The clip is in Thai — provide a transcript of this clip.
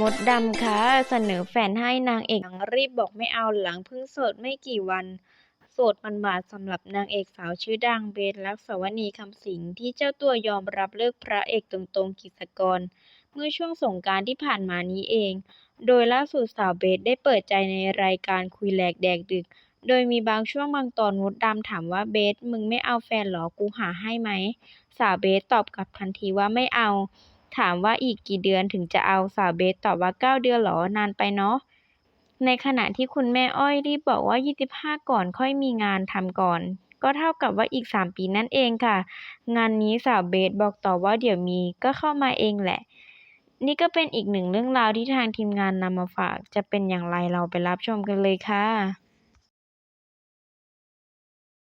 มดดำค่ะเสนอแฟนให้นางเอกหนังรีบบอกไม่เอาหลังเพิ่งโสดไม่กี่วัน โสดหมาดสำหรับนางเอกสาวชื่อดังเบสลักษวณีคำสิงที่เจ้าตัวยอมรับเลิกพระเอกตรงๆกฤษกร เมื่อช่วงสงกานต์ที่ผ่านมานี้เอง โดยล่าสุดสาวเบสได้เปิดใจในรายการคุยแหลกแดกดึก โดยมีบางช่วงบางตอนมดดำถามว่าเบสมึงไม่เอาแฟนหรอกูหาให้ไหมสาวเบสตอบกลับทันทีว่าไม่เอา ถามว่าอีกกี่เดือนถึงจะเอาสาวเบสตอบว่าเก้าเดือนหรอนานไปเนาะ ในขณะที่คุณแม่อ้อยรีบบอกว่า 25 ก่อนค่อยมีงานทำก่อน ก็เท่ากับว่าอีก 3 ปีนั่นเองค่ะ งานนี้สาวเบสบอกต่อว่าเดี๋ยวมีก็เข้ามาเองแหละ นี่ก็เป็นอีกหนึ่งเรื่องราวที่ทางทีมงานนำมาฝาก จะเป็นอย่างไรเราไปรับชมกันเลยค่ะ